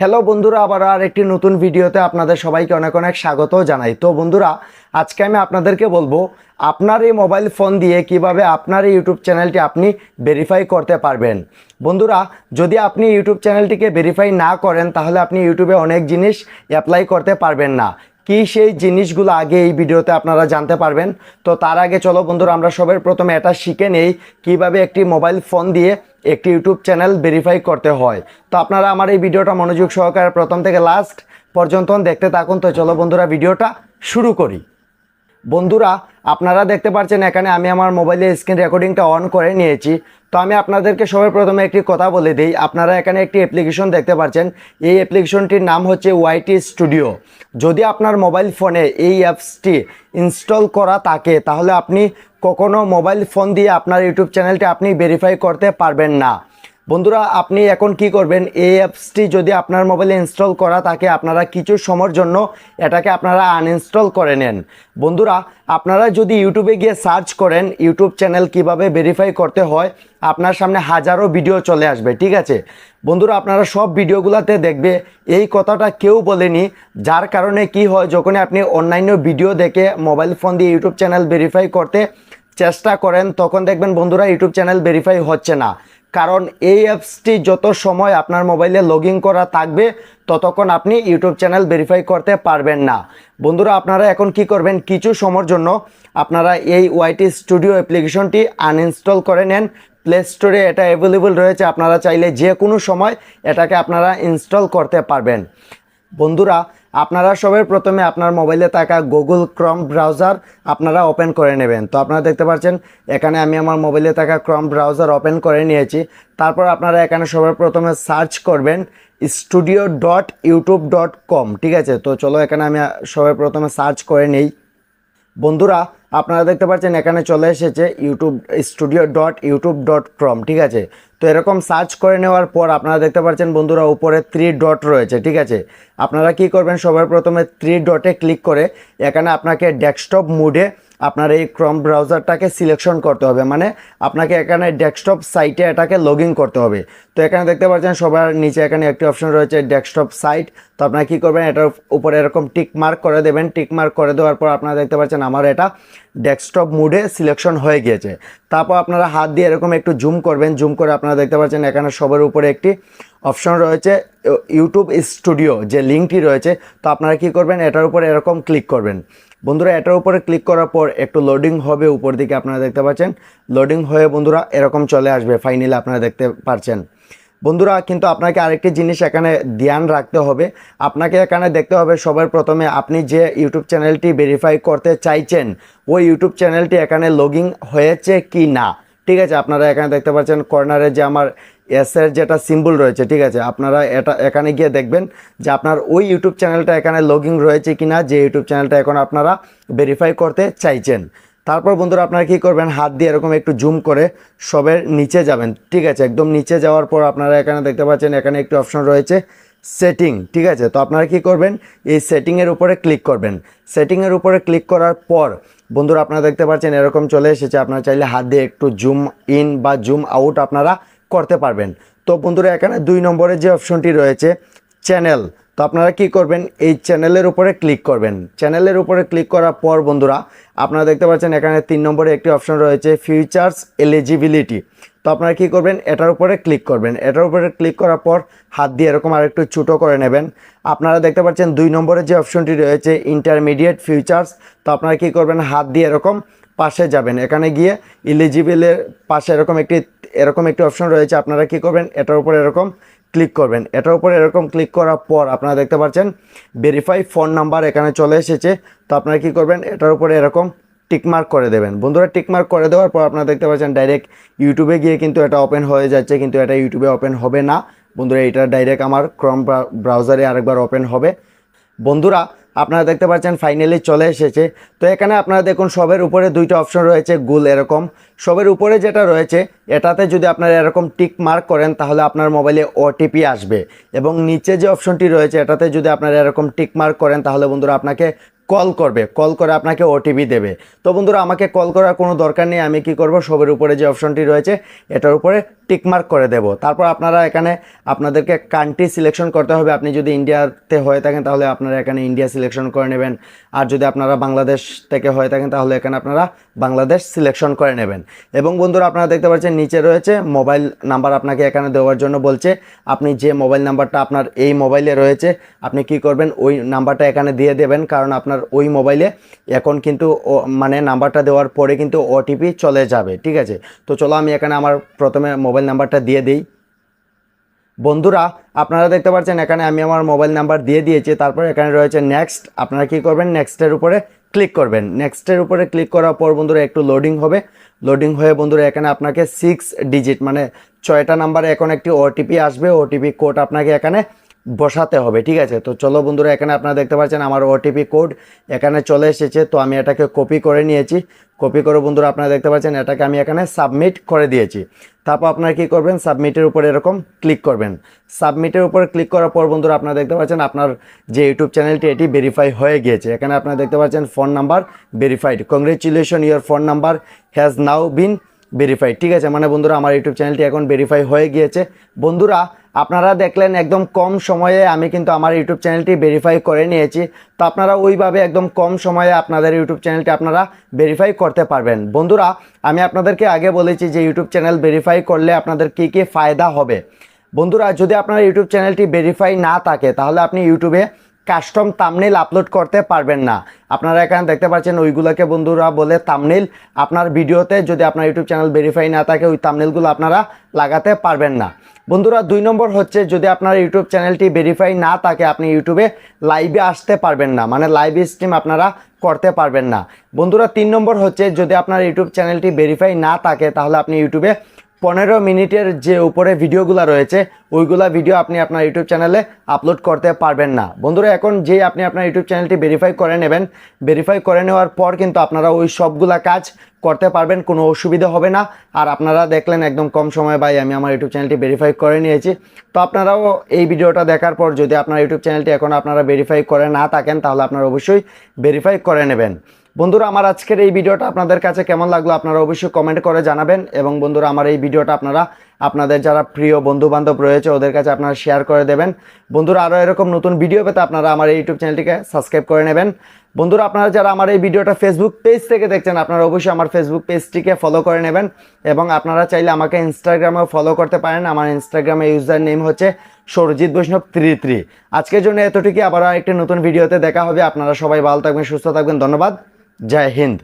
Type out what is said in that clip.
Hello বন্ধুরা, আবার আর একটি নতুন ভিডিওতে আপনাদের সবাইকে অনেক অনেক স্বাগত জানাই। তো বন্ধুরা, আজকে আমি আপনাদেরকে বলব, আপনার এই মোবাইল ফোন দিয়ে কীভাবে আপনার এই ইউটিউব চ্যানেলটি আপনি ভেরিফাই করতে পারবেন। বন্ধুরা, যদি আপনি ইউটিউব চ্যানেলটিকে ভেরিফাই না করেন, তাহলে আপনি ইউটিউবে অনেক জিনিস অ্যাপ্লাই করতে পারবেন না। কি সেই জিনিসগুলো আগে এই ভিডিওতে আপনারা জানতে পারবেন? তো তার আগে চলো বন্ধুরা, আমরা সবার প্রথমে এটা শিখে নেই, কীভাবে একটি মোবাইল ফোন দিয়ে একটি ইউটিউব চ্যানেল ভেরিফাই করতে হয়। তো আপনারা আমার এই ভিডিওটা মনোযোগ সহকারে প্রথম থেকে লাস্ট পর্যন্ত দেখতে থাকুন। তো চলো বন্ধুরা, ভিডিওটা শুরু করি। বন্ধুরা, আপনারা দেখতে পাচ্ছেন এখানে আমি আমার মোবাইলে স্ক্রিন রেকর্ডিংটা অন করে নিয়েছি। তো আমি আপনাদেরকে সবার প্রথমে একটি কথা বলে দিই। আপনারা এখানে একটি অ্যাপ্লিকেশন দেখতে পাচ্ছেন। এই অ্যাপ্লিকেশনটির নাম হচ্ছে ওয়াইটি স্টুডিও যদি আপনার মোবাইল ফোনে এই অ্যাপসটি ইনস্টল করা থাকে, তাহলে আপনি কখনো মোবাইল ফোন দিয়ে আপনার ইউটিউব চ্যানেলটি আপনি ভেরিফাই করতে পারবেন না। বন্ধুরা, আপনি এখন কি করবেন? এই অ্যাপসটি যদি আপনার মোবাইলে ইনস্টল করা থাকে, আপনারা কিছু সময়ের জন্য এটাকে আপনারা আনইনস্টল করে নেন। বন্ধুরা, আপনারা যদি ইউটিউবে গিয়ে সার্চ করেন ইউটিউব চ্যানেল কীভাবে ভেরিফাই করতে হয়, আপনার সামনে হাজারো ভিডিও চলে আসবে, ঠিক আছে? বন্ধুরা, আপনারা সব ভিডিওগুলোতে দেখবে, এই কথাটা কেউ বলেনি, যার কারণে কি হয় যখন আপনি অন্যান্য ভিডিও দেখে মোবাইল ফোন দিয়ে ইউটিউব চ্যানেল ভেরিফাই করতে চেষ্টা করেন, তখন দেখবেন বন্ধুরা ইউটিউব চ্যানেল ভেরিফাই হচ্ছে না। কারণ এই অ্যাপসটি যত সময় আপনার মোবাইলে লগ করা থাকবে, ততক্ষণ আপনি ইউটিউব চ্যানেল ভেরিফাই করতে পারবেন না। বন্ধুরা, আপনারা এখন কি করবেন? কিছু সময়ের জন্য আপনারা এই ওয়াইটি স্টুডিও অ্যাপ্লিকেশনটি আনইনস্টল করে নেন। প্লে স্টোরে এটা অ্যাভেলেবল রয়েছে, আপনারা চাইলে যে কোনো সময় এটাকে আপনারা ইনস্টল করতে পারবেন। বন্ধুরা আপনারা সবের প্রথমে আপনার মোবাইলে থাকা গুগল ক্রম ব্রাউজার আপনারা ওপেন করে নেবেন। তো আপনারা দেখতে পাচ্ছেন, এখানে আমি আমার মোবাইলে থাকা ক্রম ব্রাউজার ওপেন করে নিয়েছি। তারপর আপনারা এখানে সবার প্রথমে সার্চ করবেন studio dot YouTube dot com ঠিক আছে? তো চলো এখানে আমি সবার প্রথমে সার্চ করে নেই। বন্ধুরা, আপনারা দেখতে পাচ্ছেন এখানে চলে এসেছে YouTube studio dot YouTube dot com ঠিক আছে? তো এরকম সার্চ করে নেওয়ার পর আপনারা দেখতে পাচ্ছেন বন্ধুরা, উপরে থ্রি ডট রয়েছে, ঠিক আছে? আপনারা কি করবেন, সবার প্রথমে থ্রি ডটে ক্লিক করে এখানে আপনাকে ডেস্কটপ মুডে আপনার এই ক্রম ব্রাউজারটাকে সিলেকশন করতে হবে। মানে আপনাকে এখানে ডেস্কটপ সাইটে এটাকে লগ করতে হবে। তো এখানে দেখতে পাচ্ছেন সবার নিচে এখানে একটি অপশন রয়েছে ডেস্কটপ সাইট তো আপনারা কী করবেন, এটার উপরে এরকম টিক মার্ক করে দেবেন। টিক মার্ক করে দেওয়ার পর আপনারা দেখতে পাচ্ছেন আমার এটা ডেস্কটপ মুডে সিলেকশন হয়ে গিয়েছে। তারপর আপনারা হাত দিয়ে এরকম একটু জুম করবেন। জুম করে আপনারা দেখতে পাচ্ছেন এখানে সবার উপরে একটি অপশন রয়েছে, ইউটিউব স্টুডিও যে লিঙ্কটি রয়েছে। তো আপনারা কি করবেন, এটার উপরে এরকম ক্লিক করবেন। বন্ধুরা, এটার উপরে ক্লিক করার পর একটু লোডিং হবে উপর দিকে আপনারা দেখতে পাচ্ছেন। লোডিং হয়ে বন্ধুরা এরকম চলে আসবে ফাইনালি আপনারা দেখতে পাচ্ছেন বন্ধুরা, কিন্তু আপনাকে আরেকটি জিনিস এখানে ধ্যান রাখতে হবে। আপনাকে এখানে দেখতে হবে, সবার প্রথমে আপনি যে ইউটিউব চ্যানেলটি ভেরিফাই করতে চাইছেন, ওই ইউটিউব চ্যানেলটি এখানে লগিং হয়েছে কি না ঠিক আছে, আপনারা এখানে দেখতে পাচ্ছেন কর্নারে যে আমার এসের যেটা সিম্বল রয়েছে, ঠিক আছে? আপনারা এটা এখানে গিয়ে দেখবেন যে আপনার ওই ইউটিউব চ্যানেলটা এখানে লগিং রয়েছে কি না যে ইউটিউব চ্যানেলটা এখন আপনারা ভেরিফাই করতে চাইছেন। তারপর বন্ধুরা আপনারা কী করবেন? হাত দিয়ে এরকম একটু জুম করে সবের নিচে যাবেন, ঠিক আছে? একদম নিচে যাওয়ার পর আপনারা এখানে দেখতে পাচ্ছেন, এখানে একটি অপশন রয়েছে সেটিং ঠিক আছে? তো আপনারা কি করবেন? এই সেটিংয়ের উপরে ক্লিক করবেন। সেটিংয়ের উপরে ক্লিক করার পর, বন্ধুরা আপনারা দেখতে পাচ্ছেন এরকম চলে এসেছে। আপনারা চাইলে হাত দিয়ে একটু জুম ইন বা জুম আউট আপনারা করতে পারবেন। তো বন্ধুরা, এখানে দুই নম্বরে যে অপশনটি রয়েছে, চ্যানেল। তো আপনারা কি করবেন? এই চ্যানেলের উপরে ক্লিক করবেন। চ্যানেলের উপরে ক্লিক করার পর বন্ধুরা, আপনারা দেখতে পাচ্ছেন এখানে তিন নম্বরে একটি অপশন রয়েছে, ফিউচার্স এলিজিবিলিটি। তো আপনারা কি করবেন? এটার উপরে ক্লিক করবেন। এটার উপরে ক্লিক করার পর হাত দিয়ে এরকম আরেকটু ছোটো করে নেবেন। আপনারা দেখতে পাচ্ছেন দুই নম্বরে যে অপশনটি রয়েছে, ইন্টারমিডিয়েট ফিউচার্স। তো আপনারা কি করবেন? হাত দিয়ে এরকম পাশে যাবেন। এখানে গিয়ে ইলিজিবলের পাশে এরকম একটি এরকম একটি অপশন রয়েছে, আপনারা কি করবেন? এটার উপরে এরকম ক্লিক করবেন। এটার উপরে এরকম ক্লিক করার পর আপনারা দেখতে পাচ্ছেন ভেরিফাই ফোন নাম্বার এখানে চলে এসেছে। তো আপনারা কি করবেন? এটার উপরে এরকম টিকমার্ক করে দেবেন। বন্ধুরা টিকমার্ক করে দেওয়ার পর আপনারা দেখতে পাচ্ছেন ডাইরেক্ট ইউটিউবে গিয়ে কিন্তু এটা ওপেন হয়ে যাচ্ছে, কিন্তু এটা ইউটিউবে ওপেন হবে না। বন্ধুরা, এটা ডাইরেক্ট আমার ক্রম ব্রাউজারে আরেকবার ওপেন হবে। বন্ধুরা আপনারা দেখতে পাচ্ছেন ফাইনালি চলে এসেছে। তো এখানে আপনারা দেখুন, সবের উপরে দুইটা অপশন রয়েছে, গুল এরকম। সবের উপরে যেটা রয়েছে, এটাতে যদি আপনারা এরকম টিক মার্ক করেন, তাহলে আপনার মোবাইলে ওটিপি আসবে। এবং নিচে যে অপশনটি রয়েছে, এটাতে যদি আপনারা এরকম টিক মার্ক করেন, তাহলে বন্ধুরা আপনাকে কল করবে, কল করে আপনাকে ওটিপি দেবে। তো বন্ধুরা, আমাকে কল করার কোনো দরকার নেই, আমি কি করব? সবের উপরে যে অপশনটি রয়েছে, এটার উপরে টিকমার্ক করে দেব। তারপর আপনারা এখানে, আপনাদেরকে কান্ট্রি সিলেকশন করতে হবে। আপনি যদি ইন্ডিয়াতে হয়ে থাকেন, তাহলে আপনারা এখানে ইন্ডিয়া সিলেকশন করে নেবেন। আর যদি আপনারা বাংলাদেশ থেকে হয়ে থাকেন, তাহলে এখানে আপনারা বাংলাদেশ সিলেকশন করে নেবেন। এবং বন্ধুরা, আপনারা দেখতে পাচ্ছেন, নিচে রয়েছে মোবাইল নাম্বার আপনাকে এখানে দেওয়ার জন্য বলছে। আপনি যে মোবাইল নাম্বারটা আপনার এই মোবাইলে রয়েছে, আপনি কি করবেন, ওই নাম্বারটা এখানে দিয়ে দেবেন। কারণ আপনার ওই মোবাইলে এখন কিন্তু মানে নাম্বারটা দেওয়ার পরে কিন্তু ওটিপি চলে যাবে, ঠিক আছে? তো চলো আমি এখানে আমার প্রথমে মোবাইল নাম্বারটা দিয়ে দিই। বন্ধুরা, আপনারা দেখতে পাচ্ছেন এখানে আমি আমার মোবাইল নাম্বার দিয়ে দিয়েছি, তারপর এখানে রয়েছে নেক্সট আপনারা কি করবেন? নেক্সটের উপরে ক্লিক করবেন। নেক্সটের উপরে ক্লিক করার পর বন্ধুরা একটু লোডিং হবে। লোডিং হয়ে বন্ধুরা এখানে আপনাকে সিক্স ডিজিট মানে ছয়টা নাম্বারে এখন একটি ওটিপি আসবে। ওটিপি কোড আপনাকে এখানে বসাতে হবে, ঠিক আছে? তো চলো বন্ধুরা, এখানে আপনারা দেখতে পাচ্ছেন আমার ওটিপি কোড এখানে চলে এসেছে, তো আমি এটাকে কপি করে নিয়েছি। কপি করে বন্ধুরা, আপনারা দেখতে পাচ্ছেন এটাকে আমি এখানে সাবমিট করে দিয়েছি। তারপর আপনারা কি করবেন? সাবমিটের উপরে এরকম ক্লিক করবেন। সাবমিটের উপরে ক্লিক করার পর বন্ধুরা, আপনারা দেখতে পাচ্ছেন আপনার যে ইউটিউব চ্যানেলটি এটি ভেরিফাই হয়ে গিয়েছে। এখানে আপনারা দেখতে পাচ্ছেন phone number verified congratulation your phone number has now been verified ঠিক আছে মানে বন্ধুরা, আমার ইউটিউব চ্যানেলটি এখন ভেরিফাই হয়ে গিয়েছে। বন্ধুরা, আপনারা দেখলেন একদম কম সময়ে আমি কিন্তু আমার ইউটিউব চ্যানেলটি ভেরিফাই করে নিয়েছি। তো আপনারা ওইভাবে একদম কম সময়ে আপনাদের ইউটিউব চ্যানেলটি আপনারা ভেরিফাই করতে পারবেন। বন্ধুরা, আমি আপনাদেরকে আগে বলেছি যে ইউটিউব চ্যানেল ভেরিফাই করলে আপনাদের কী কী ফায়দা হবে। বন্ধুরা, যদি আপনার ইউটিউব চ্যানেলটি ভেরিফাই না থাকে, তাহলে আপনি ইউটিউবে কাস্টম তামনেল আপলোড করতে পারবেন না। আপনারা এখানে দেখতে পাচ্ছেন ওইগুলোকে বন্ধুরা বলে তামনেল আপনার ভিডিওতে যদি আপনার ইউটিউব চ্যানেল ভেরিফাই না থাকে, ওই তামনেলগুলো আপনারা লাগাতে পারবেন না। বন্ধুরা, দুই নম্বর হচ্ছে যদি আপনার ইউটিউব চ্যানেলটি ভেরিফাই না থাকে, আপনি ইউটিউবে লাইভে আসতে পারবেন না। মানে লাইভ স্ট্রিম আপনারা করতে পারবেন না। বন্ধুরা, তিন নম্বর হচ্ছে যদি আপনার ইউটিউব চ্যানেলটি ভেরিফাই না থাকে, তাহলে আপনি ইউটিউবে পনেরো মিনিটের যে উপরে ভিডিওগুলো রয়েছে, ওইগুলা ভিডিও আপনি আপনার ইউটিউব চ্যানেলে আপলোড করতে পারবেন না। বন্ধুরা, এখন যে আপনি আপনার ইউটিউব চ্যানেলটি ভেরিফাই করে নেবেন ভেরিফাই করে নেওয়ার পর কিন্তু আপনারা ওই সবগুলা কাজ করতে পারবেন, কোনো অসুবিধা হবে না। আর আপনারা দেখলেন একদম কম সময়, ভাই, আমি আমার ইউটিউব চ্যানেলটি ভেরিফাই করে নিয়েছি। তো আপনারাও এই ভিডিওটা দেখার পর যদি আপনার ইউটিউব চ্যানেলটি এখন আপনারা ভেরিফাই করে না থাকেন, তাহলে আপনারা অবশ্যই ভেরিফাই করে নেবেন। বন্ধুরা, আমার আজকের এই ভিডিওটা আপনাদের কাছে কেমন লাগল আপনারা অবশ্যই কমেন্ট করে জানাবেন। এবং বন্ধুরা, আমার এই ভিডিওটা আপনারা, আপনাদের যারা প্রিয় বন্ধু বান্ধব রয়েছে, ওদের কাছে আপনারা শেয়ার করে দেবেন। বন্ধুরা, আরও এরকম নতুন ভিডিও পেতে আপনারা আমার এই ইউটিউব চ্যানেলটিকে সাবস্ক্রাইব করে নেবেন। বন্ধুরা, আপনারা যারা আমার এই ভিডিওটা ফেসবুক পেজ থেকে দেখছেন, আপনারা অবশ্যই আমার ফেসবুক পেজটিকে ফলো করে নেবেন। এবং আপনারা চাইলে আমাকে ইনস্টাগ্রামেও ফলো করতে পারেন। আমার ইনস্টাগ্রামে ইউজার নেম হচ্ছে সরজিৎ বৈষ্ণব থ্রি থ্রি আজকের জন্য এতটুকুই। আবার একটি নতুন ভিডিওতে দেখা হবে। আপনারা সবাই ভালো থাকবেন, সুস্থ থাকবেন। ধন্যবাদ। जय हिंद।